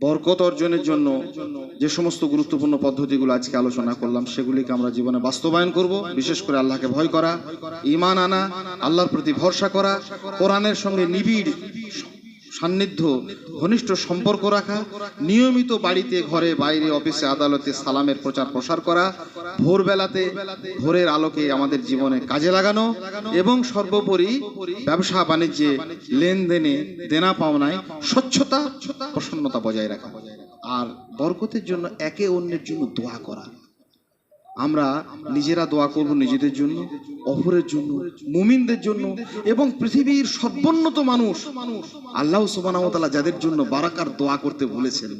বরকত অর্জনের জন্য যে সমস্ত গুরুত্বপূর্ণ পদ্ধতিগুলো আজকে আলোচনা করলাম, সেগুলিকে আমরা জীবনে বাস্তবায়ন করব, বিশেষ করে আল্লাহকে ভয় করা ইমান আনা, আল্লাহর প্রতি ভরসা করা, কোরআনের সঙ্গে নিবিড় সান্নিধ্য, ঘনিষ্ঠ সম্পর্ক রাখা, নিয়মিত বাড়িতে, ঘরে, বাইরে, অফিসে, আদালতে সালামের প্রচার, প্রসার করা, ভোরবেলাতে ভোরের আলোকে আমাদের জীবনে কাজে লাগানো এবং সর্বোপরি ব্যবসা, বাণিজ্যে লেনদেনে দেনা পাওনায় স্বচ্ছতা, প্রসন্নতা বজায় রাখা। আর বরকতের জন্য একে অন্যের জন্য দোয়া করা। আমরা নিজেরা দোয়া করব নিজেদের জন্য, অপরের জন্য, মুমিনদের জন্য এবং পৃথিবীর সর্বোন্নত মানুষ। আল্লাহ সুবানামতালা যাদের জন্য বারাকার দোয়া করতে বলেছেন।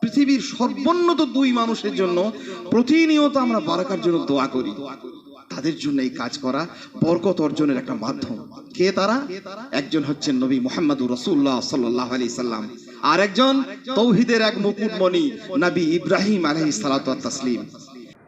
পৃথিবীর সর্বোন্নত দুই মানুষের জন্য প্রতিনিয়ত আমরা বারাকার জন্য দোয়া করি। তাদের জন্য এই কাজ করা বরকত অর্জনের একটা মাধ্যম। কে তারা? একজন হচ্ছেন নবী মোহাম্মদুর রসুল্লাহ সাল্লাহ আলি সাল্লাম। আর একজন তৌহিদের এক মুকুটমণি, নবী ইব্রাহিম আলহি সালাত তাসলিম।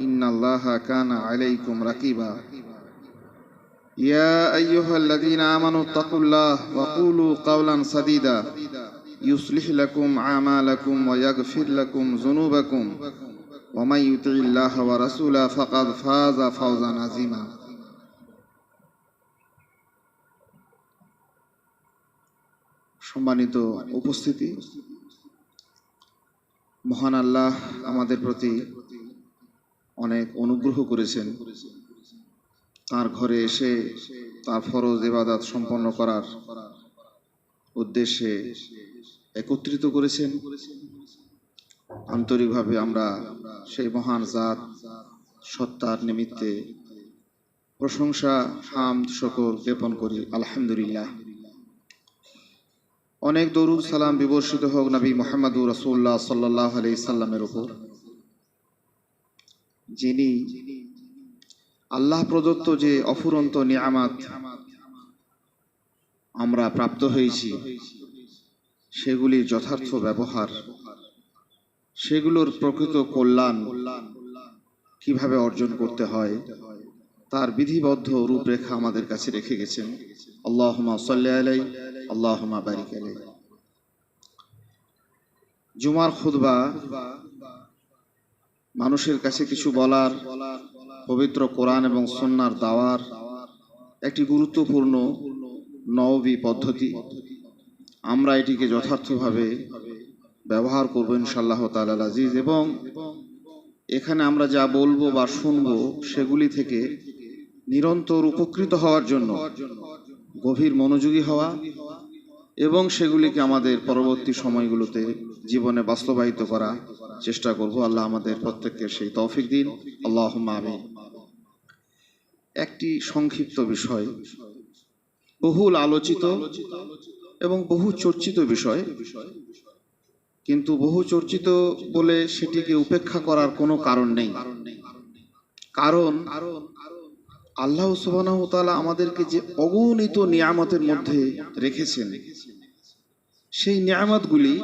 إن الله كان عليكم رقيبا يا أيها الذين آمنوا اتقوا الله وقولوا قولا سديدا يصلح لكم أعمالكم ويغفر لكم ذنوبكم ومن يطع الله ورسوله فقد فاز فوزا عظيما সম্মানিত উপস্থিতি মহান আল্লাহ আমাদের প্রতি অনেক অনুগ্রহ করেছেন। তার ঘরে এসে তার ফরজ এবাদাত সম্পন্ন করার উদ্দেশ্যে একত্রিত করেছেন। আন্তরিকভাবে আমরা সেই মহান জাত, সত্তার নিমিত্তে প্রশংসা হাম শকর জ্ঞাপন করি। আলহামদুলিল্লাহ। অনেক দরুদ সালাম বিবর্ষিত হোক নবী মোহাম্মদুর রসুল্লাহ সাল্লাহ আলি সাল্লামের উপর। যিনি আল্লাহ প্রদত্ত যে অফুরন্ত নিয়ামাত আমরা প্রাপ্ত হয়েছি সেগুলির যথার্থ ব্যবহার। সেগুলোর প্রকৃত কল্যাণ কীভাবে অর্জন করতে হয়, তার বিধিবদ্ধ রূপরেখা আমাদের কাছে রেখে গেছেন। আল্লাহমা সাল্লি আলাই আল্লাহমা বারিক জুমার খুদবা মানুষের কাছে কিছু বলার পবিত্র কোরআন এবং সন্ন্যার দাওয়ার একটি গুরুত্বপূর্ণ নবী পদ্ধতি। আমরা এটিকে যথার্থভাবে ব্যবহার করব ইনশাল্লাহ তালাল আজিজ। এবং এখানে আমরা যা বলব বা শুনব সেগুলি থেকে নিরন্তর উপকৃত হওয়ার জন্য, গভীর মনোযোগী হওয়া এবং সেগুলিকে আমাদের পরবর্তী সময়গুলোতে জীবনে বাস্তবায়িত করা চেষ্টা করব। আল্লাহ আমাদের প্রত্যেককে সেই তৌফিক দিন। আল্লাহ আমি একটি সংক্ষিপ্ত বিষয়, বহুল আলোচিত এবং বহু চর্চিত বিষয়। কিন্তু বহু চর্চিত বলে সেটিকে উপেক্ষা করার কোনো কারণ নেই। কারণ আল্লাহ সুবাহ আমাদেরকে যে অগণিত নিয়ামতের মধ্যে রেখেছেন সেই নিয়ামতগুলি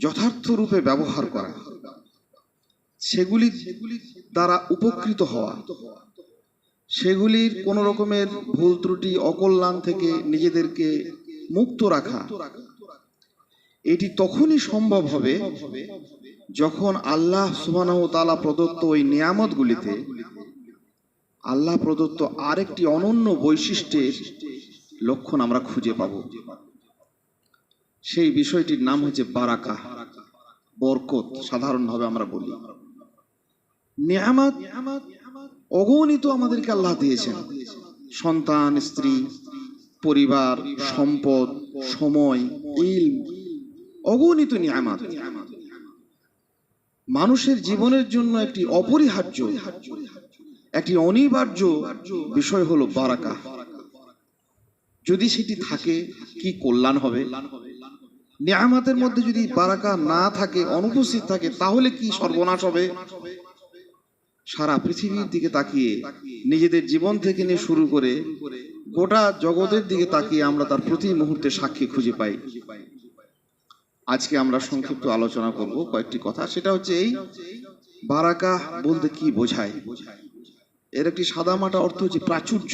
যথার্থ রূপে ব্যবহার করা। সেগুলি দ্বারা উপকৃত হওয়া। সেগুলির কোন রকমের ভুল ত্রুটি, অকল্যাণ থেকে নিজেদেরকে মুক্ত রাখা। এটি তখনই সম্ভব হবে যখন আল্লাহ সুবাহ তালা প্রদত্ত ওই নিয়ামতগুলিতে আল্লাহ প্রদত্ত আরেকটি অনন্য বৈশিষ্ট্যের লক্ষণ আমরা খুঁজে পাব। সেই বিষয়টির নাম হচ্ছে বারাকা, বরকত, সাধারণভাবে আমরা বলি। নিয়ামত অগণিত আমাদেরকে আল্লাহ দিয়েছেন। সন্তান, স্ত্রী, পরিবার, সম্পদ, সময় অগণিত নিয়ামত। মানুষের জীবনের জন্য একটি অপরিহার্য, একটি অনিবার্য বিষয় হলো বারাকা। যদি সেটি থাকে, কি কল্যাণ হবে? নিয়ামাতের মধ্যে যদি বারাকা না থাকে, অনুপস্থিত থাকে, তাহলে কি সর্বনাশ হবে? সারা পৃথিবীর দিকে তাকিয়ে, নিজেদের জীবন থেকে নিয়ে শুরু করে, গোটা জগতের দিকে তাকিয়ে আমরা তার প্রতি মুহূর্তে সাক্ষী খুঁজে পাই। আজকে আমরা সংক্ষিপ্ত আলোচনা করব কয়েকটি কথা। সেটা হচ্ছে এই, বারাকা বলতে কি বোঝায়? এর একটি সাদামাটা অর্থ হচ্ছে প্রাচুর্য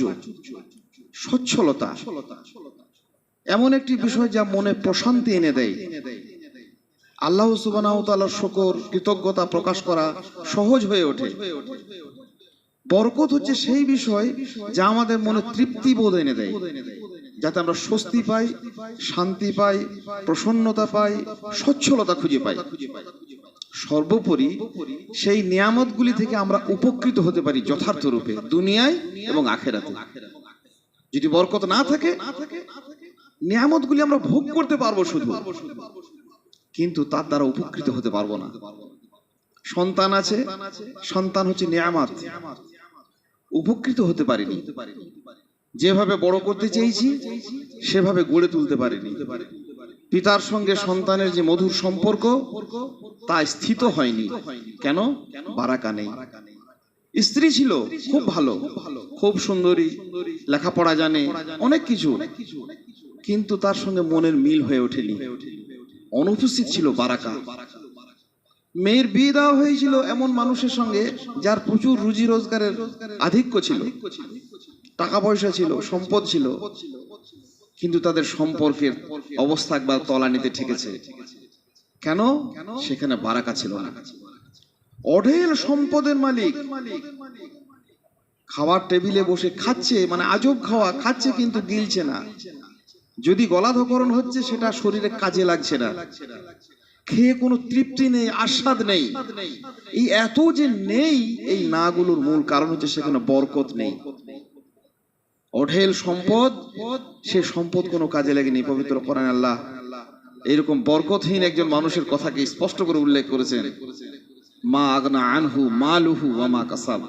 সচ্ছলতা এমন একটি বিষয় যা মনে প্রশান্তি এনে দেয়। আল্লাহ সুবানাহতালার শকর, কৃতজ্ঞতা প্রকাশ করা সহজ হয়ে ওঠে। বরকত হচ্ছে সেই বিষয় যা আমাদের মনে তৃপ্তি বোধ এনে দেয়। যাতে আমরা স্বস্তি পাই, শান্তি পাই, প্রসন্নতা পাই, সচ্ছলতা খুঁজে পাই। সর্বোপরি সেই নিয়ামতগুলি থেকে আমরা উপকৃত হতে পারি যথার্থ রূপে, দুনিয়ায় এবং আখেরাতে। যদি বরকত না থাকে নিয়ামতগুলি আমরা ভোগ করতে পারব শুধু। কিন্তু তার দ্বারা উপকৃত হতে পারব না। সন্তান আছে, সন্তান হচ্ছে নিয়ামত। উপকৃত হতে পারিনি। যেভাবে বড় করতে চেয়েছি, সেভাবে গড়ে তুলতে পারিনি। পিতার সঙ্গে সন্তানের যে মধুর সম্পর্ক, তা স্থিত হয়নি। কেন? বারাকা নেই। স্ত্রী ছিল, খুব ভালো। খুব সুন্দরী, লেখাপড়া জানে, অনেক কিছু। কিন্তু তার সঙ্গে মনের মিল হয়ে ওঠেনি। অনুপস্থিত ছিল বারাকা। মেয়ের বিয়ে দেওয়া হয়েছিল এমন মানুষের সঙ্গে যার প্রচুর রুজি রোজগারের আধিক্য ছিল। টাকা পয়সা ছিল, সম্পদ ছিল, কিন্তু তাদের সম্পর্কের অবস্থা একবার তলানিতে ঠেকেছে। কেন? সেখানে বারাকা ছিল না। অঢেল সম্পদের মালিক। খাবার টেবিলে বসে খাচ্ছে মানে আজব খাওয়া, খাচ্ছে কিন্তু গিলছে না। যদি গলাধকরণ হচ্ছে, সেটা শরীরে কাজে লাগছে না। খেয়ে কোনো তৃপ্তি নেই, আস্বাদ নেই। এই এত যে নেই, এই নাগুলোর মূল কারণ হচ্ছে সেখানে বরকত নেই। অঢেল সম্পদ, সে সম্পদ কোনো কাজে লাগেনি, পবিত্র আল্লাহ এরকম বরকতহীন একজন মানুষের কথাকে স্পষ্ট করে উল্লেখ করেছেন। মা আগনা আনহু মালুহু ওয়া মা কাসাব।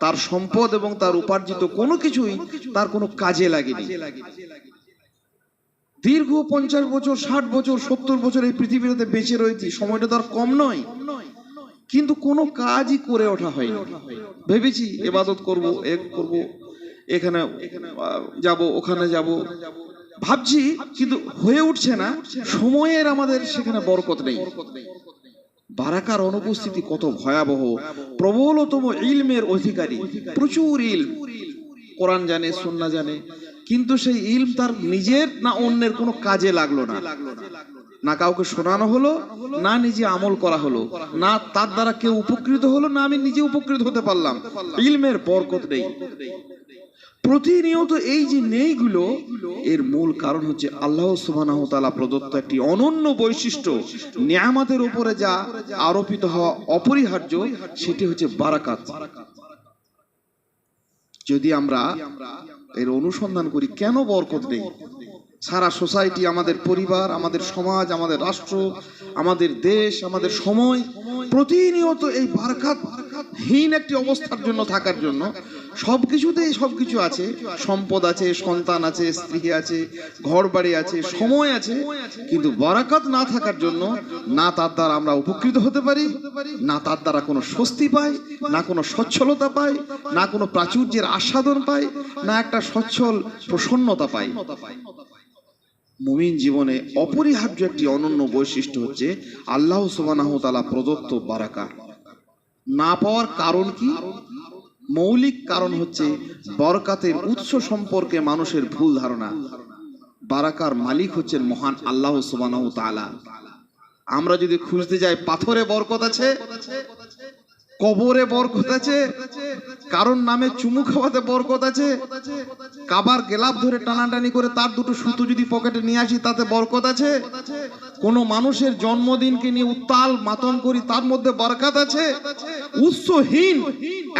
তার সম্পদ এবং তার উপার্জিত কোনো কিছুই তার কোনো কাজে লাগেনি। দীর্ঘ পঞ্চাশ বছর, ষাট বছর, সত্তর বছর এই পৃথিবীতে বেঁচে রয়েছি, সময়টা তো আর কম নয়। কিন্তু কোনো কাজই করে ওঠা হয়নি। ভেবেছি এবাদত করব, এ করব, এখানে যাব, ওখানে যাব। ভাবছি, কিন্তু হয়ে উঠছে না, সময়ের আমাদের সেখানে বরকত নেই। বারাকার অনুপস্থিতি কত ভয়াবহ, প্রবলতম ইলমের অধিকারী, প্রচুর ইলম। কোরআন জানে সুন্না জানে কিন্তু সেই ইলম তার নিজের না অন্যের কোনো কাজে লাগল না। না কাউকে শোনানো হলো, না নিজে আমল করা হলো, না তার দ্বারা কেউ উপকৃত হলো, না আমি নিজে উপকৃত হতে পারলাম। ইলমের বরকত নেই। প্রতিনিয়ত এই যে নেইগুলো, এর মূল কারণ হচ্ছে আল্লাহ ওয়া প্রদত্ত একটি অনন্য বৈশিষ্ট্য। নিয়ামতের উপরে যা আরোপিত হওয়া অপরিহার্য, সেটি হচ্ছে বারাকাত। যদি আমরা এর অনুসন্ধান করি, কেন বরকত নেই সারা সোসাইটি, আমাদের পরিবার, আমাদের সমাজ, আমাদের রাষ্ট্র, আমাদের দেশ, আমাদের সময়, প্রতিনিয়ত এই বারখাত হীন একটি অবস্থার জন্য থাকার জন্য সবকিছুতেই সবকিছু আছে। সম্পদ আছে, সন্তান আছে, স্ত্রী আছে ঘর বাড়ি আছে, সময় আছে। কিন্তু বারাকাত না থাকার জন্য না তার দ্বারা আমরা উপকৃত হতে পারি, না তার দ্বারা কোনো স্বস্তি পাই, না কোনো সচ্ছলতা পাই, না কোনো প্রাচুর্যের আস্বাদন পাই, না একটা সচ্ছল প্রসন্নতা পাই। মুমিন জীবনে অপরিহার্য একটি অনন্য বৈশিষ্ট্য হচ্ছে আল্লাহ সুবহানাহু ওয়া প্রদত্ত বারাকা। না পাওয়ার কারণ কি? মৌলিক কারণ হচ্ছে বরকাতের উৎস সম্পর্কে মানুষের ভুল ধারণা। বারাকার মালিক হচ্ছেন মহান আল্লাহ সুবান আমরা যদি খুঁজতে যাই পাথরে বরকত আছে কবরে বরকত আছে, কারোর নামে চুমু খাওয়াতে বরকত আছে, কাবার গেলাপ ধরে টানাটানি করে তার দুটো সুতো যদি পকেটে নিয়ে আসি, তাতে বরকত আছে? কোনো মানুষের জন্মদিনকে নিয়ে উত্তাল মাতম করি, তার মধ্যে বরকত আছে? উৎসহীন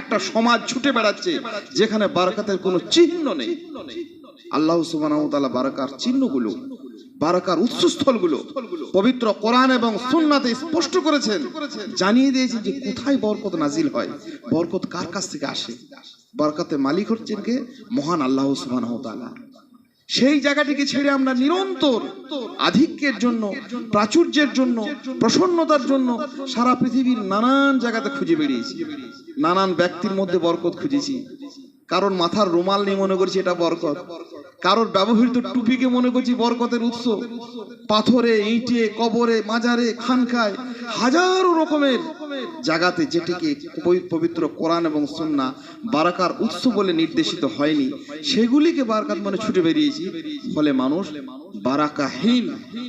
একটা সমাজ ছুটে বেড়াচ্ছে, যেখানে বারাকাতের কোনো চিহ্ন নেই। আল্লাহ তাআলা বারাকার চিহ্নগুলো বারাকার উৎসস্থলগুলো পবিত্র কোরআন এবং সুন্নাতে স্পষ্ট করেছেন। জানিয়ে দিয়েছেন যে কোথায় বরকত নাজিল হয় বরকত কার কাছ থেকে আসে? বরকতে মালিক হচ্ছেন কে? মহান আল্লাহ সুবহানাহু ওয়া তাআলা। সেই জায়গাটিকে ছেড়ে আমরা নিরন্তর আধিক্যের জন্য প্রাচুর্যের জন্য প্রসন্নতার জন্য সারা পৃথিবীর নানান জায়গাতে খুঁজে বেরিয়েছি। নানান ব্যক্তির মধ্যে বরকত খুঁজেছি। কারণ মাথার রুমাল নিয়ে মনে করছি এটা বরকত। কারোর ব্যবহৃত টুপিকে মনে করছি বরকতের উৎস। পাথরে, ইঁটে, কবরে, মাজারে খানখায় হাজারো রকমের জায়গাতে যেটিকে পবিত্র কোরআন এবং সুন্না বারাকার উৎস বলে নির্দেশিত হয়নি, সেগুলিকে বারাকাত মনে ছুটে বেরিয়েছি। ফলে মানুষ বারাকাহীন,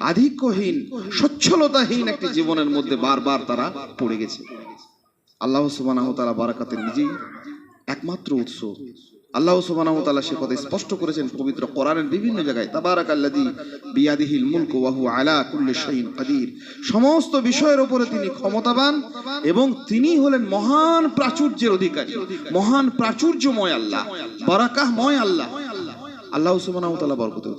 আধিক্যহীন, সচ্ছলতাহীন একটি জীবনের মধ্যে বারবার তারা পড়ে গেছে। আল্লাহ সুবহানাহু তারা বারাকাতের নিজেই একমাত্র উৎস। আল্লাহ সুবহানাহু তাআলা সে কথা স্পষ্ট করেছেন পবিত্র কোরআনের বিভিন্ন জায়গায়, তাবারাকাল্লাযী বিয়াদিহিল মুলকু ওয়া হুয়া আলা কুল্লি শাইইন কাদির। সমস্ত বিষয়ের উপরে তিনি ক্ষমতাবান এবং তিনি হলেন মহান প্রাচুর্যের অধিকারী, মহান প্রাচুর্যময় আল্লাহ, বারাকাহময় আল্লাহ। আল্লাহ তাআলা বরকতের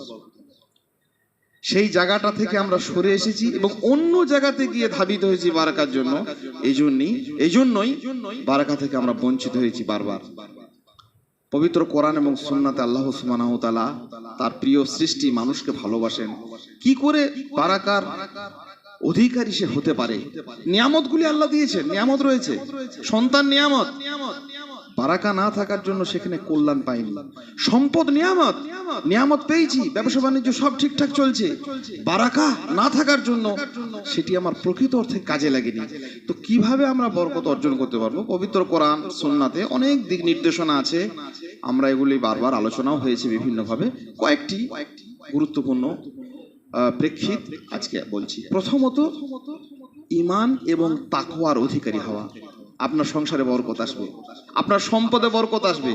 সেই জায়গাটা থেকে আমরা সরে এসেছি এবং অন্য জায়গাতে গিয়ে ধাবিত হয়েছি বারাকার জন্য। এই জন্যই এই জন্যই বারাকা থেকে আমরা বঞ্চিত হয়েছি বারবার। পবিত্র কোরআন এবং সুন্নাতে আল্লাহ সুমানাহ তালা তার প্রিয় সৃষ্টি মানুষকে ভালোবাসেন। কি করে বারাকার অধিকারী সে হতে পারে? নিয়ামতগুলি আল্লাহ দিয়েছে নিয়ামত রয়েছে। সন্তান নিয়ামত। বারাকা না থাকার জন্য সেখানে কল্যাণ পাইনি। সম্পদ, নিয়ামত নিয়ামত পেয়েছি, ব্যবসা, বাণিজ্য সব ঠিকঠাক চলছে। বারাকা না থাকার জন্য সেটি আমার প্রকৃত অর্থে কাজে লাগেনি। তো কীভাবে আমরা বরকত অর্জন করতে পারব? পবিত্র কোরআন, সুন্নাতে অনেক দিক নির্দেশনা আছে। আমরা এগুলি বারবার আলোচনাও হয়েছে বিভিন্নভাবে। কয়েকটি গুরুত্বপূর্ণ প্রেক্ষিত আজকে বলছি। প্রথমত, ইমান এবং তাকওয়ার অধিকারী হওয়া। আপনার সংসারে বরকত আসবে। আপনার সম্পদে বরকত আসবে।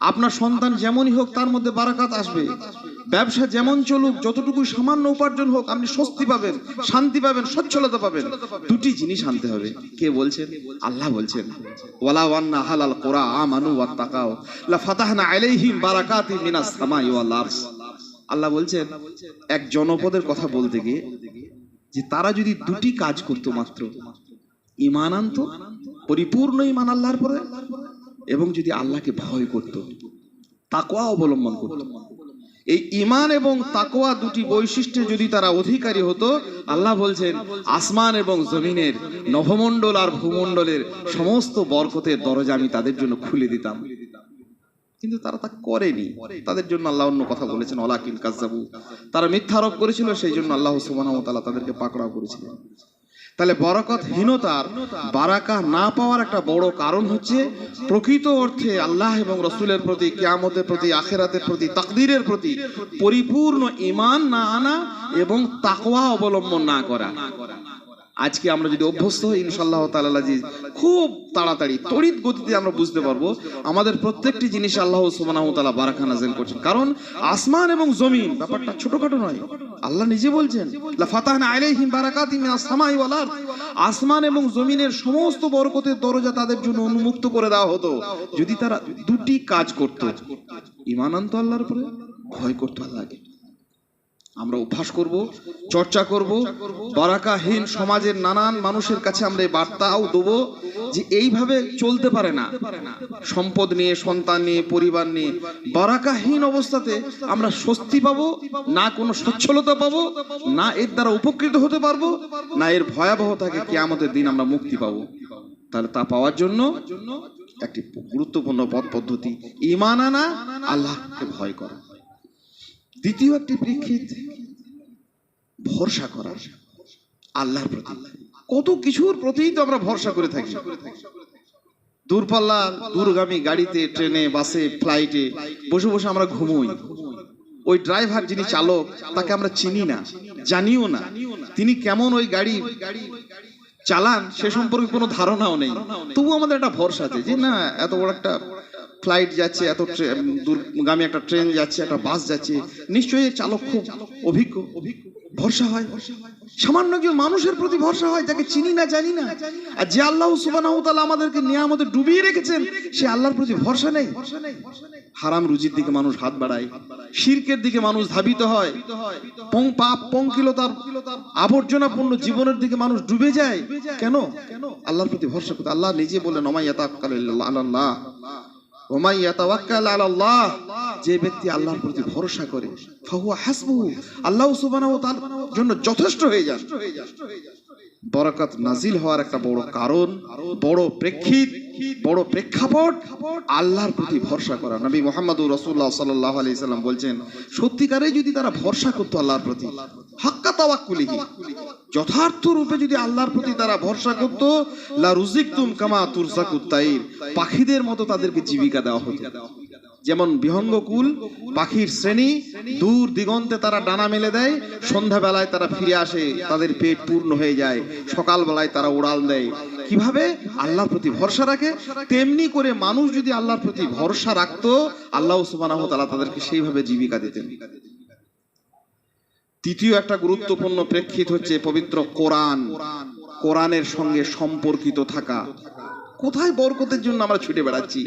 আপনার সন্তান যেমনই হোক, তার মধ্যে বারাকাত আসবে। ব্যবসা যেমন চলুক যতটুকু সামান্য উপার্জন হোক, আপনি স্বস্তি পাবেন, শান্তি পাবেন, সচ্ছলতা পাবেন। দুটি জিনিস আনতে হবে। কে বলছেন? আল্লাহ বলছেন। ওয়ালা ওয়ান্না হালাল কোরা আমানু ওয়া তাকাও লা ফাতাহনা আলাইহিম বারাকাতি মিনাস সামাই ওয়াল আরশ। আল্লাহ বলছেন, এক জনপদের কথা বলতে গিয়ে, যে তারা যদি দুটি কাজ করতো মাত্র ইমান আনতো পরিপূর্ণ ইমান আল্লাহর পরে এবং যদি আল্লাহকে ভয় করত তাকোয়া অবলম্বন করত। এই ইমান এবং তাকোয়া দুটি বৈশিষ্ট্যে যদি তারা অধিকারী হতো, আল্লাহ বলছেন, আসমান এবং জমিনের নভমণ্ডল আর ভূমণ্ডলের সমস্ত বরকতের দরজা আমি তাদের জন্য খুলে দিতাম। কিন্তু তারা তা করেনি। তাদের জন্য আল্লাহ অন্য কথা বলেছেন অলাকিন কাজাবু তারা মিথ্যা আরোপ করেছিল, সেই জন্য আল্লাহ ওয়া তাদেরকে পাকড়াও করেছিলেন। তাহলে বরকতহীনতার বারাকা না পাওয়ার একটা বড় কারণ হচ্ছে প্রকৃত অর্থে আল্লাহ এবং রসুলের প্রতি, কেয়ামতের প্রতি, আখেরাতের প্রতি, তাকদিরের প্রতি পরিপূর্ণ ইমান না আনা এবং তাকওয়া অবলম্বন না করা। আজকে আমরা যদি অভ্যস্ত হই ইনশাল্লাহ তাআলা জি খুব তাড়াতাড়ি, তড়িৎ গতিতে আমরা বুঝতে পারব আমাদের প্রত্যেকটি জিনিস আল্লাহ সুবহানাহু তাআলা বারাকা করছেন। কারণ আসমান এবং জমিন ব্যাপারটা ছোটখাটো নয়। আল্লাহ নিজে বলছেন আসমান এবং জমিনের সমস্ত বরকতের দরজা তাদের জন্য উন্মুক্ত করে দেওয়া হতো। যদি তারা দুটি কাজ করত আনতো আল্লাহর উপরে, ভয় করতো আল্লাহকে। আমরা অভ্যাস করব, চর্চা করব, বারাকাহীন সমাজের নানান মানুষের কাছে আমরা এই বার্তাও দেবো যে এইভাবে চলতে পারে না। সম্পদ নিয়ে, সন্তান নিয়ে, পরিবার নিয়ে বারাকাহীন অবস্থাতে আমরা স্বস্তি পাবো, না কোনো সচ্ছলতা পাবো, না এর দ্বারা উপকৃত হতে পারব, না এর ভয়াবহতাকে কি আমাদের দিন আমরা মুক্তি পাবো। তাহলে তা পাওয়ার জন্য একটি গুরুত্বপূর্ণ পথ পদ্ধতি ইমান আনা, আল্লাহকে ভয় করা। দ্বিতীয় একটি প্রেক্ষিত, ভরসা করার, আল্লাহর প্রতি। কত কিছুর প্রতিই তো আমরা ভরসা করে থাকি। দূরপাল্লা দূরগামী গাড়িতে, ট্রেনে, বাসে, ফ্লাইটে বসে বসে আমরা ঘুমোই। ওই ড্রাইভার যিনি চালক, তাকে আমরা চিনি না, জানিও না। তিনি কেমন ওই গাড়ি চালান, সে সম্পর্কে কোনো ধারণাও নেই। তবু আমাদের একটা ভরসা আছে যে, না, এত বড় একটা ফ্লাইট যাচ্ছে, এত দূরগামী একটা ট্রেন যাচ্ছে, একটা বাস যাচ্ছে, নিশ্চয়ই চালক খুব অভিজ্ঞ। ভরসা হয়। সামান্য একজন মানুষের প্রতি ভরসা হয়, যাকে চিনি না, জানি না। আর যে আল্লাহ সুবহানাহু ওয়া তাআলা আমাদেরকে নিয়ে আমাদের ডুবিয়ে রেখেছেন, সে আল্লাহর প্রতি ভরসা নেই। হারাম রুজির দিকে মানুষ হাত বাড়ায়। শিরকের দিকে মানুষ ধাবিত হয়। পং পাপ পঙ্কিলতার আবর্জনাপূর্ণ জীবনের দিকে মানুষ ডুবে যায়। কেন? আল্লাহর প্রতি ভরসা করতে আল্লাহ নিজে ওমাই ইয়াতাওয়াক্কাল আল্লাহ আল্লাহ যে ব্যক্তি আল্লাহর প্রতি ভরসা করে আল্লাহ সুবান তার জন্য যথেষ্ট হয়ে যান। বরাকাত নাজিল হওয়ার একটা বড় কারণ, বড় প্রেক্ষিত, বড় প্রেক্ষাপট আল্লাহর প্রতি ভরসা করা। নবী মোহাম্মদ রসুল্লাহ সাল্লাহ আলি সাল্লাম বলছেন, সত্যিকারে যদি তারা ভরসা করতো আল্লাহর প্রতি, হাক্কা তাওয়াক্কুলিহি যথার্থ রূপে যদি আল্লাহর প্রতি তারা ভরসা করত, লা রুজিকতুম কামা তুরজাকুত পাখিদের মতো তাদেরকে জীবিকা দেওয়া হতো। যেমন বিহঙ্গকুল পাখির শ্রেণি, দূর দিগন্তে তারা ডানা মেলে দেয়, সন্ধ্যাবেলায় তারা ফিরে আসে, তাদের পেট পূর্ণ হয়ে যায়, সকালবেলায় তারা উড়াল দেয়। কীভাবে? আল্লাহর প্রতি ভরসা রাখে। তেমনি করে মানুষ যদি আল্লাহর প্রতি ভরসা রাখতো, আল্লাহ ওয়া তাআলা তাদেরকে সেইভাবে জীবিকা দিতেন। তৃতীয় একটা গুরুত্বপূর্ণ প্রেক্ষিত হচ্ছে পবিত্র কোরআন। কোরআনের সঙ্গে সম্পর্কিত থাকা। কোথায় বরকতের জন্য আমরা ছুটে বেড়াচ্ছি?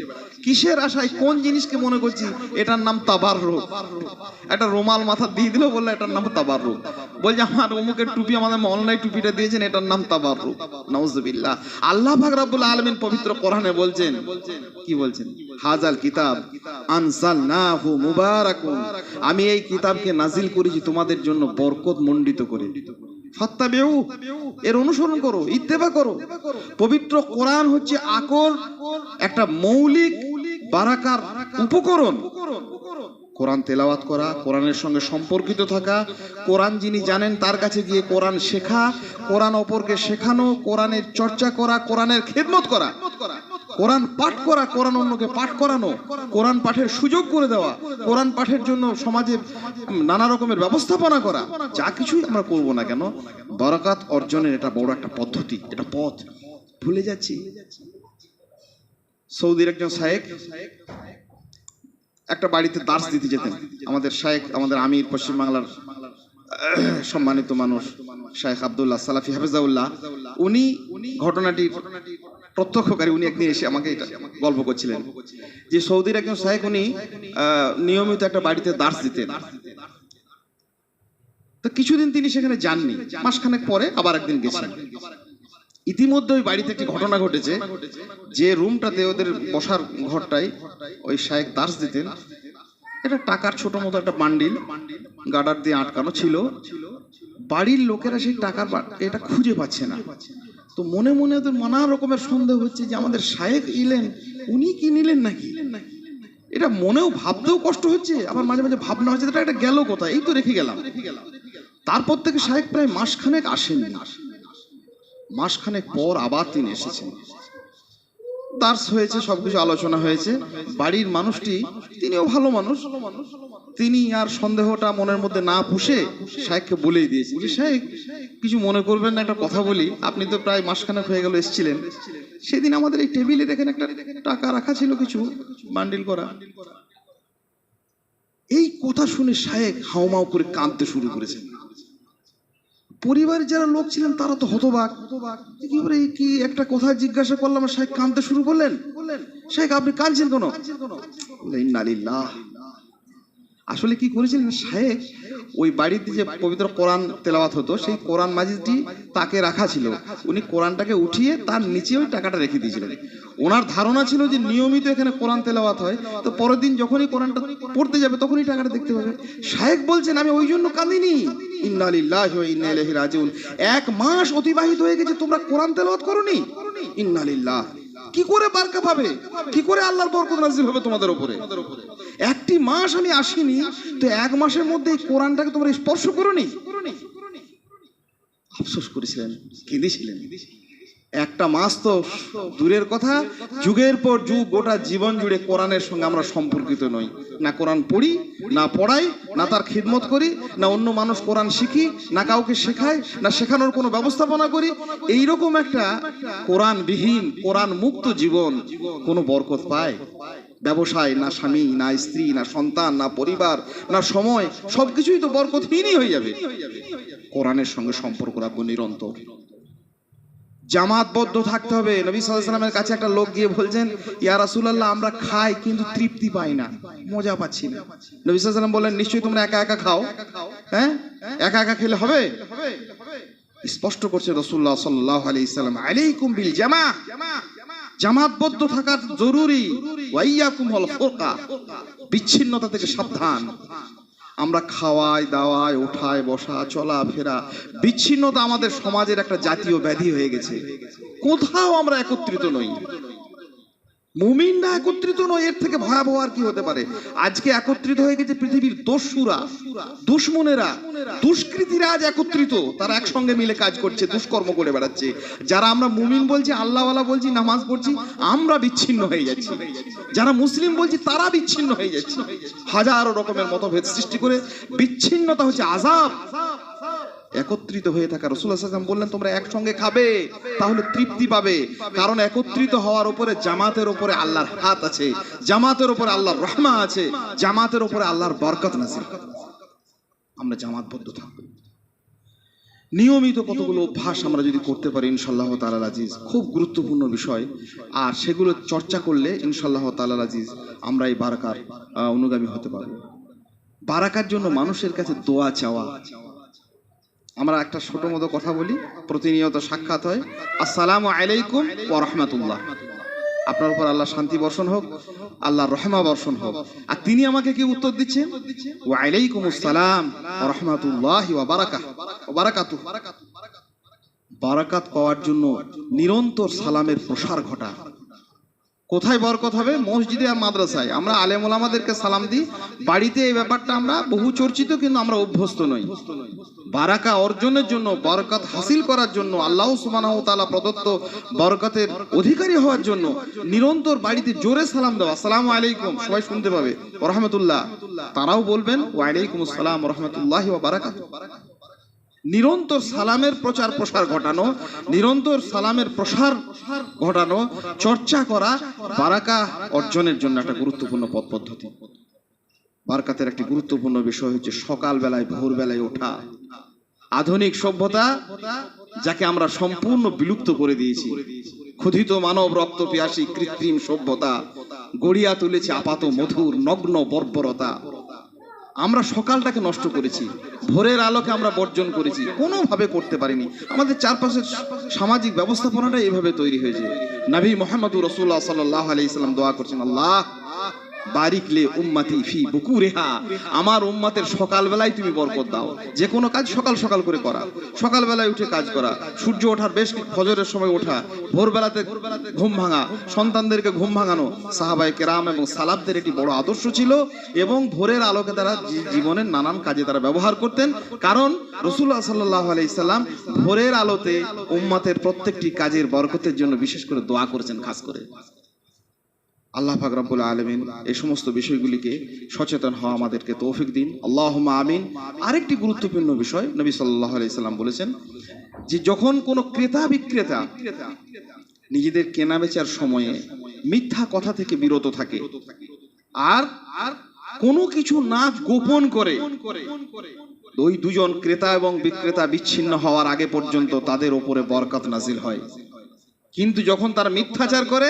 কিসের আশায় কোন জিনিসকে মনে করছি এটার নাম তাবার রোগ একটা রুমাল মাথা দিয়ে দিল বললে এটার নাম তাবার রোগ বলছে, আমার অমুকের টুপি আমাদের অনলাইন টুপিটা দিয়েছেন, এটার নাম তাবার রোগ নাউজুবিল্লাহ। আল্লাহ পাক রাব্বুল আলামিন পবিত্র কোরআনে বলছেন, কি বলছেন? হাজাল কিতাব আনসালনাহু মুবারাকুন। আমি এই কিতাবকে নাজিল করেছি তোমাদের জন্য বরকত মণ্ডিত করে। ফাত্তাবিউ, এর অনুসরণ করো, ইত্তেবা করো। পবিত্র কোরআন হচ্ছে আকর একটা মৌলিক বারাকার উপকরণ। কোরআন তেলাওয়াত করা, কোরআনের সঙ্গে সম্পর্কিত থাকা। কোরআন যিনি জানেন তার কাছে গিয়ে কোরআন শেখা, কোরআন অপরকে শেখানো, কোরআনের চর্চা করা, কোরআনের খেদমত করা। কোরআন পাঠ করা, কোরআন অন্যকে পাঠ করানো, কোরআন পাঠের সুযোগ করে দেওয়া, কোরআন পাঠের জন্য সমাজে নানা রকমের ব্যবস্থাপনা করা, যা কিছুই আমরা করব না কেন বরকাত অর্জনের এটা বড় একটা পদ্ধতি, এটা পথ। ভুলে যাচ্ছি। সৌদির একজন শায়েক একটা বাড়িতে দাস দিতে যেতেন। আমাদের শায়েক, আমাদের আমির, পশ্চিমবাংলার সম্মানিত মানুষ, শায়েখ আব্দুল্লাহ সালাফি হাফিজাউল্লাহ, উনি ঘটনাটি প্রত্যক্ষকারী উনি একদিন এসে আমাকে এটা গল্প করছিলেন। যে সৌদির একজন শায়েক উনি নিয়মিত একটা বাড়িতে দাস দিতেন। তো কিছুদিন তিনি সেখানে যাননি। মাসখানেক পরে আবার একদিন গেছেন। ইতিমধ্যে ওই বাড়িতে একটি ঘটনা ঘটেছে, যে রুমটাতে ওদের বসার ঘরটাই ওই শায়েক দাস দিতেন। এটা টাকার ছোট মতো একটা বান্ডিল গার্ডার দিয়ে আটকানো ছিল। বাড়ির লোকেরা সেই টাকার এটা খুঁজে পাচ্ছে না। তো মনে মনে ওদের নানা রকমের সন্দেহ হচ্ছে যে আমাদের শায়েক ইলেন, উনি কি নিলেন নাকি? এটা মনেও ভাবতেও কষ্ট হচ্ছে, আবার মাঝে মাঝে ভাবনা হচ্ছে এটা একটা গেল কোথায়? এই তো রেখে গেলাম। তারপর থেকে শায়েক প্রায় মাসখানেক আসেননি। মাসখানেক পর আবার তিনি এসেছেন। দার্স হয়েছে, সবকিছু আলোচনা হয়েছে। বাড়ির মানুষটি, তিনিও ভালো মানুষ। তিনি আর সন্দেহটা মনের মধ্যে না পুষে শাহেককে বলেই দিয়েছে যে শাহেক কিছু মনে করবেন না, একটা কথা বলি। আপনি তো প্রায় মাসখানেক হয়ে গেল এসেছিলেন। সেদিন আমাদের এই টেবিলে দেখেন একটা টাকা রাখা ছিল কিছু, বান্ডিল করা। এই কথা শুনে শায়েক হাউমাউ করে কাঁদতে শুরু করেছেন। পরিবারের যারা লোক ছিলেন, তারা তো হতবাক। কি বলে কি একটা কথা জিজ্ঞাসা করলাম, আর কানতে শুরু করলেন? বললেন শেখ আপনি কাঁদছেন কোনো? ইন্নালিল্লাহ আসলে কি করেছিলেন শাহেক ওই বাড়িতে যে পবিত্র কোরআন তেলাওয়াত হতো, সেই কোরআন মাজিদটি তাকে রাখা ছিল। উনি কোরআনটাকে উঠিয়ে তার নিচে ওই টাকাটা রেখে দিয়েছিলেন। ওনার ধারণা ছিল যে নিয়মিত এখানে কোরআন তেলাওয়াত হয়, তো পরের দিন যখনই কোরআনটা পড়তে যাবে তখনই টাকাটা দেখতে পাবে। শাহেক বলছেন, আমি ওই জন্য কাঁদিনি। ইন্নালিল্লাহি ওয়া ইন্না রাজিউন। এক মাস অতিবাহিত হয়ে গেছে, তোমরা কোরআন তেলাওয়াত করনি? ইন্নালিল্লাহ কি করে বার্কা পাবে কি করে আল্লাহর বরকত নাজিল হবে তোমাদের উপরে? একটি মাস আমি আসিনি, তো এক মাসের মধ্যে এই কোরআনটাকে তোমরা স্পর্শ করো নি আফসোস করেছিলেন, কেঁদেছিলেন। একটা মাস তো দূরের কথা, যুগের পর যুগ গোটা জীবন জুড়ে কোরআনের সঙ্গে আমরা সম্পর্কিত নই। না কোরআন পড়ি, না পড়াই, না তার খিদমত করি, না অন্য মানুষ কোরআন শিখি, না কাউকে শেখাই, না শেখানোর কোনো ব্যবস্থাপনা করি। এই রকম একটা কোরআন বিহীন কোরআন মুক্ত জীবন কোনো বরকত পায়? ব্যবসায়, না স্বামী, না স্ত্রী, না সন্তান, না পরিবার, না সময়, সবকিছুই তো বরকতহীনই হয়ে যাবে। কোরআনের সঙ্গে সম্পর্ক রাখব নিরন্তর। জামাতবদ্ধ থাকতে হবে। নবী সাল্লামের কাছে একটা লোক গিয়ে বলছেন, ইয়া রাসূলুল্লাহ, আমরা খাই কিন্তু তৃপ্তি পাই না। মজা পাচ্ছি না। নবী সাল্লাম বললেন, নিশ্চয়ই তোমরা একা একা খাও। হ্যাঁ? একা একা খেলে হবে? স্পষ্ট করছে রাসূলুল্লাহ সাল্লাল্লাহু আলাইহি সাল্লাম, আলাইকুম বিল জামা। জামাতবদ্ধ থাকা জরুরি। ওয়াইয়াকুম হল বিচ্ছিন্নতা থেকে সাবধান। আমরা খাওয়াই দাওয়াই ওঠায় বসা চলা ফেরা বিচ্ছিন্নতা আমাদের সমাজের একটা জাতীয় ব্যাধি হয়ে গেছে। কোথাও আমরা একত্রিত নই। মুমিনরা একত্রিত নয়, এর থেকে ভয়াবহ আর কি হতে পারে? আজকে একত্রিত হয়ে গেছে পৃথিবীর দস্যুরা, দুশ্মনেরা, দুষ্কৃতীরা আজ একত্রিত। তারা একসঙ্গে মিলে কাজ করছে, দুষ্কর্ম করে বেড়াচ্ছে। যারা আমরা মুমিন বলছি, আল্লাহওয়ালা বলছি, নামাজ পড়ছি, আমরা বিচ্ছিন্ন হয়ে যাচ্ছি। যারা মুসলিম বলছি, তারা বিচ্ছিন্ন হয়ে যাচ্ছে। হাজারো রকমের মতভেদ সৃষ্টি করে বিচ্ছিন্নতা হচ্ছে আজাব একত্রিত হয়ে থাকা রসুল্লাহ সাল্লাম বললেন, তোমরা একসঙ্গে খাবে, তাহলে তৃপ্তি পাবে। কারণ একত্রিত হওয়ার উপরে জামাতের উপরে আল্লাহর হাত আছে, জামাতের উপরে আল্লাহর রহমা আছে, জামাতের উপরে আল্লাহর বরকত নাসিল আমরা জামাতবদ্ধ থাকব। নিয়মিত কতগুলো অভ্যাস আমরা যদি করতে পারি ইনশাল্লাহ তালাল আজিজ, খুব গুরুত্বপূর্ণ বিষয়। আর সেগুলো চর্চা করলে ইনশাল্লাহ তালাল আজিজ, আমরা এই বারাকার অনুগামী হতে পারব। বারাকার জন্য মানুষের কাছে দোয়া চাওয়া আমরা একটা ছোট মতো কথা বলি, প্রতিনিয়ত সাক্ষাৎ হয়। আসসালামু আলাইকুম রাহমাতুল্লাহ। আপনার উপর আল্লাহ শান্তি বর্ষণ হোক আল্লাহ রহমা বর্ষণ হোক। আর তিনি আমাকে কি উত্তর দিচ্ছেন? ওয়া আলাইকুম আসসালাম রাহমাতুল্লাহি বারাকাতুহ। বারাকাত পাওয়ার জন্য নিরন্তর সালামের প্রসার ঘটা। কোথায় বরকত হবে? মসজিদে আর মাদ্রাসায়। আমরা আলেম ওলামাদেরকে সালাম দিই। বাড়িতে এই ব্যাপারটা আমরা বহু চর্চিত, কিন্তু আমরা অভ্যস্ত নই। বারাকা অর্জনের জন্য, বরকত হাসিল করার জন্য, আল্লাহ সুবহানাহু ওয়া তাআলা প্রদত্ত বরকতের অধিকারী হওয়ার জন্য নিরন্তর বাড়িতে জোরে সালাম দেওয়া। সালাম আলাইকুম। সবাই শুনতে পাবে। রাহমাতুল্লাহ। তারাও বলবেন, ওয়া আলাইকুম আসসালাম রাহমাতুল্লাহি ওয়া বারাকাতুহু। নিরন্তর সালামের প্রচার, প্রসার ঘটানো, নিরন্তর সালামের প্রসার ঘটানো, চর্চা করা বারাকা অর্জনের জন্য একটা গুরুত্বপূর্ণ পথ পদ্ধতি। বারকাতের একটি গুরুত্বপূর্ণ বিষয় হচ্ছে সকাল বেলায় ভোর বেলায় ওঠা। আধুনিক সভ্যতা যাকে আমরা সম্পূর্ণ বিলুপ্ত করে দিয়েছি। ক্ষুধিত মানব রক্ত পিয়াসী কৃত্রিম সভ্যতা গড়িয়া তুলেছে আপাত মধুর, নগ্ন বর্বরতা। আমরা সকালটাকে নষ্ট করেছি। ভোরের আলোকে আমরা বর্জন করেছি। কোনোভাবে করতে পারিনি। আমাদের চারপাশের সামাজিক ব্যবস্থাপনাটা এইভাবে তৈরি হয়েছে। নাভি মোহাম্মদুর রসুল্লাহ সাল্লাহ আলি ইসলাম দোয়া করছেন, আল্লাহ বারিকলে উম্মাতি ফি বুকুরেহা। আমার উম্মাতের সকালবেলায় তুমি বরকত দাও। যে কোনো কাজ সকাল সকাল করে করা। সকালবেলায় উঠে কাজ করা। সূর্য ওঠার বেশ ফজরের সময় ওঠা। ভোরবেলাতে ঘুম ভাঙা। সন্তানদেরকে ঘুম ভাঙানো। সাহাবাই কেরাম এবং সালাবদের এটি বড় আদর্শ ছিল এবং ভোরের আলোকে তারা জীবনের নানান কাজে তারা ব্যবহার করতেন। কারণ রসুল্লাহ সাল্লাহ আলাইসাল্লাম ভোরের আলোতে উম্মাতের প্রত্যেকটি কাজের বরকতের জন্য বিশেষ করে দোয়া করেছেন, খাস করে। আল্লাহ পাক রব্বুল আলমিন এই সমস্ত বিষয়গুলিকে সচেতন হওয়া আমাদেরকে তৌফিক দিন। আল্লাহ আমিন। আরেকটি গুরুত্বপূর্ণ বিষয় নবী সাল্লাহ আলাইসাল্লাম বলেছেন যে যখন কোনো ক্রেতা বিক্রেতা নিজেদের কেনা বেচার সময়ে মিথ্যা কথা থেকে বিরত থাকে আর আর কোনো কিছু না গোপন করে ওই দুজন ক্রেতা এবং বিক্রেতা বিচ্ছিন্ন হওয়ার আগে পর্যন্ত তাদের ওপরে বরকত নাজিল হয়। কিন্তু যখন তারা মিথ্যাচার করে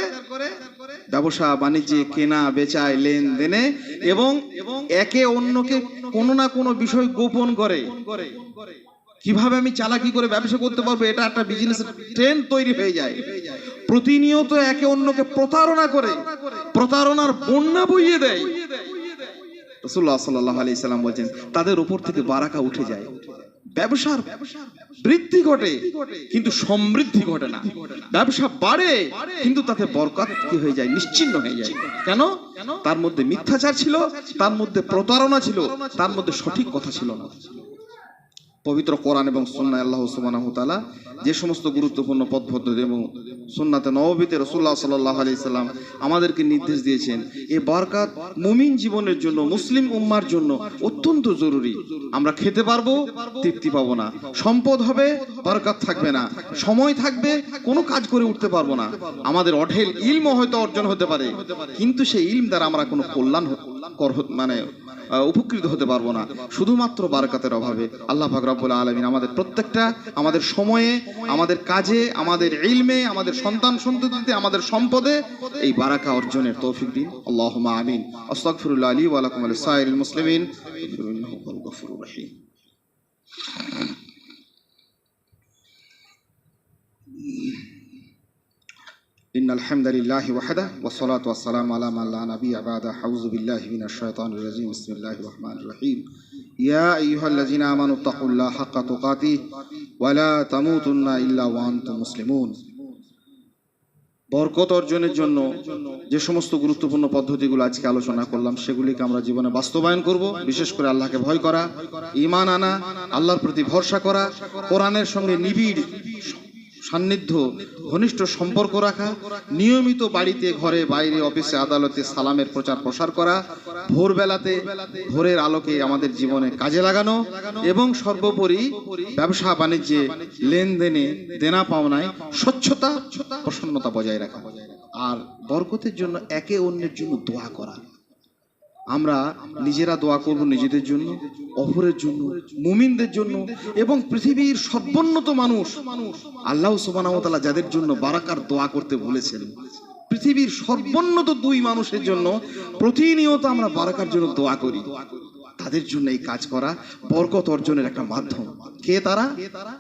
ব্যবসা, বাণিজ্যে কেনা, বেচায়, লেনদেনে এবং একে অন্যকে কোনো না কোনো বিষয় গোপন করে। কীভাবে আমি চালাকি করে ব্যবসা করতে পারব, এটা একটা বিজনেস ট্রেন্ড তৈরি হয়ে যায়। প্রতিনিয়ত একে অন্যকে প্রতারণা করে, প্রতারণার বন্যা বইয়ে দেয়। রসুল্লাহ সাল্লাহ আলি সাল্লাম বলছেন, তাদের উপর থেকে বারাকা উঠে যায়। ব্যবসার বৃদ্ধি ঘটে, কিন্তু সমৃদ্ধি ঘটে না। ব্যবসা বাড়ে, কিন্তু তাতে বরকত কি হয়ে যায়? নিশ্চিন্ন হয়ে যায়। কেন? তার মধ্যে মিথ্যাচার ছিল, তার মধ্যে প্রতারণা ছিল, তার মধ্যে সঠিক কথা ছিল না। পবিত্র কোরআন এবং সুন্নায় আল্লাহ সুবহানাহু তাআলা যে সমস্ত গুরুত্বপূর্ণ পথ পদ্ধতি এবং সুন্নাতে নববীতে রসুল্লাহ সাল্লাহ আলি সাল্লাম আমাদেরকে নির্দেশ দিয়েছেন, এ বরকাত মুমিন জীবনের জন্য, মুসলিম উম্মার জন্য অত্যন্ত জরুরি। আমরা খেতে পারব, তৃপ্তি পাবো না। সম্পদ হবে, বরকাত থাকবে না। সময় থাকবে, কোনো কাজ করে উঠতে পারব না। আমাদের অঢেল ইলম হয়তো অর্জন হতে পারে। কিন্তু সেই ইলম দ্বারা আমরা কোনো কল্যাণ মানে উপকৃত হতে পারব না। শুধুমাত্র বারকাতের অভাবে আল্লাহ ফাকরাবুল আলমিন আমাদের প্রত্যেকটা, আমাদের সময়ে, আমাদের কাজে, আমাদের ইলমে, আমাদের সন্তান সন্ততিতে, আমাদের সম্পদে এই বারাকা অর্জনের তৌফিক দিন। আল্লাহ আমিন। আস্তাকফিরুল্লাহ আলী ওয়ালাকুম আল সাইল মুসলিম ইন আলহামদুলিল্লাহ ওয়াহাদা ওসলাত বরকত অর্জনের জন্য যে সমস্ত গুরুত্বপূর্ণ পদ্ধতিগুলো আজকে আলোচনা করলাম, সেগুলিকে আমরা জীবনে বাস্তবায়ন করব, বিশেষ করে আল্লাহকে ভয় করা ইমান আনা, আল্লাহর প্রতি ভরসা করা, কোরআনের সঙ্গে নিবিড় সান্নিধ্য, ঘনিষ্ঠ সম্পর্ক রাখা, নিয়মিত বাড়িতে ঘরে বাইরে অফিসে আদালতে সালামের প্রচার প্রসার করা, ভোরবেলাতে ভোরের আলোকে আমাদের জীবনে কাজে লাগানো এবং সর্বোপরি ব্যবসা বাণিজ্যে লেনদেনে দেনা পাওনায় স্বচ্ছতা, প্রসন্নতা বজায় রাখা। আর বরকতের জন্য একে অন্যের জন্য দোয়া করা। আমরা নিজেরা দোয়া করব নিজেদের জন্য, অপরের জন্য, মুমিনদের জন্য এবং পৃথিবীর সর্বোন্নত মানুষ। আল্লাহ সুবহানাহু যাদের জন্য বারাকার দোয়া করতে বলেছেন। পৃথিবীর সর্বোন্নত দুই মানুষের জন্য প্রতিনিয়ত আমরা বারাকার জন্য দোয়া করি। তাদের জন্য এই কাজ করা বরকত অর্জনের একটা মাধ্যম। কে তারা?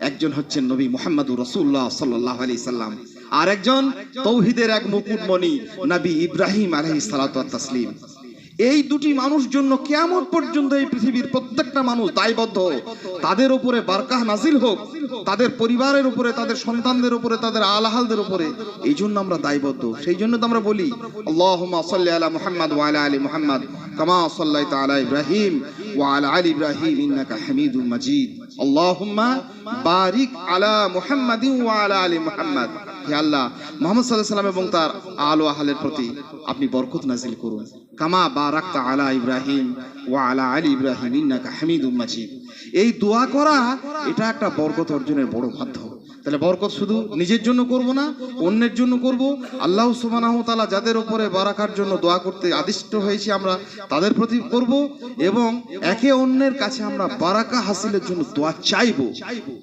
একজন হচ্ছেন নবী মোহাম্মদুর রসুল্লাহ সাল্লাহ আলি সাল্লাম। আর একজন তৌহিদের এক মুকুটমণি, নবী ইব্রাহিম আলহি তাসলিম। এই দুটি মানুষ জন্য কেমন পর্যন্ত এই পৃথিবীর প্রত্যেকটা মানুষ দায়বদ্ধ। তাদের উপরে বারকাহ নাজিল হোক, তাদের পরিবারের উপরে, তাদের সন্তানদের উপরে, তাদের আলাহালদের উপরে, এই জন্য আমরা দায়বদ্ধ। সেই জন্য তো আমরা বলি সাল্লি আলা মুহাম্মদ ওয়া আলা মুহাম্মদ কামা সাল্লাইতা আলা ইব্রাহিম ওয়া আলা ইব্রাহিম ইন্নাকা হামিদুম মাজিদ। আল্লাহুম্মা বারিক আলা মুহাম্মাদিন ওয়া আলা আলি মুহাম্মদ। আল্লাহ, মোহাম্মদ সাল্লাহ সাল্লাম এবং তার আলো আহালের প্রতি আপনি বরকত নাজিল করুন। কামা বা রাক্তা আলা ইব্রাহিম ও আলা আলী ইব্রাহিম, ইন্নাকা হামিদ মাজিদ। এই দোয়া করা, এটা একটা বরকত অর্জনের বড় মাধ্যম। তাহলে বরকত শুধু নিজের জন্য করব না, অন্যের জন্য করব। আল্লাহ সুবহানাহু ওয়া যাদের ওপরে বারাকার জন্য দোয়া করতে আদিষ্ট হয়েছি আমরা, তাদের প্রতি করব এবং একে অন্যের কাছে আমরা বারাকা হাসিলের জন্য দোয়া চাইব।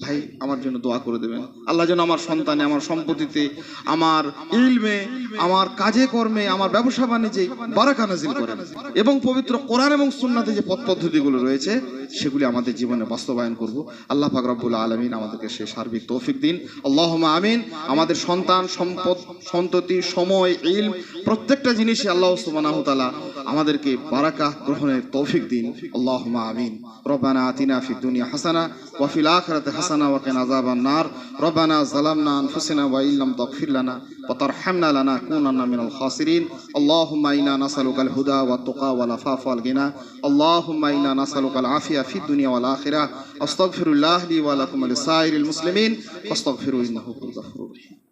ভাই, আমার জন্য দোয়া করে দেবেন। আল্লাহ যেন আমার সন্তানে, আমার সম্পত্তিতে, আমার ইলমে, আমার কাজে কর্মে, আমার ব্যবসা বাণিজ্যে বারাকা নাজিল করেন। এবং পবিত্র কোরআন এবং সুন্নাতে যে পথ পদ্ধতিগুলো রয়েছে সেগুলি আমাদের জীবনে বাস্তবায়ন করব। আল্লাহ পাক রব্বুল আলমিন আমাদেরকে সে সার্বিক তৌফিক দিন। আল্লাহ আমিন। আমাদের সন্তান, সম্পদ, সন্ততি, সময় ইল প্রত্যেকটা জিনিসই আল্লাহ সুবাহ আমাদেরকে বারাকা গ্রহণের তৌফিক দিন। আল্লাহ আমিন। রবানা আতিনা ফি দুনিয়া হাসানা ওয়াফিল আখরাতে হাসানা ওয়াকে নাজাবান নার। রব্বানা জালামনা আনফুসিনা ওয়া ইল্লাম তাগফির লানা ওয়া তারহামনা লানা কুনান্না মিনাল খাসিরিন। আল্লাহুম্মা ইন্না নাসআলুকাল হুদা ওয়া তুকা ওয়া লাফাফ ওয়াল গিনা। আল্লাহুম্মা ইন্না নাসআলুকাল আফিয়া ফিদ দুনিয়া ওয়াল আখিরাহ আস্তাগফিরুল্লাহ লি ওয়া লাকুম লিসাইরিল মুসলিমিন। ফাস্তাগফিরু ইন্নাহু হুয়াল গাফুরুর রহিম।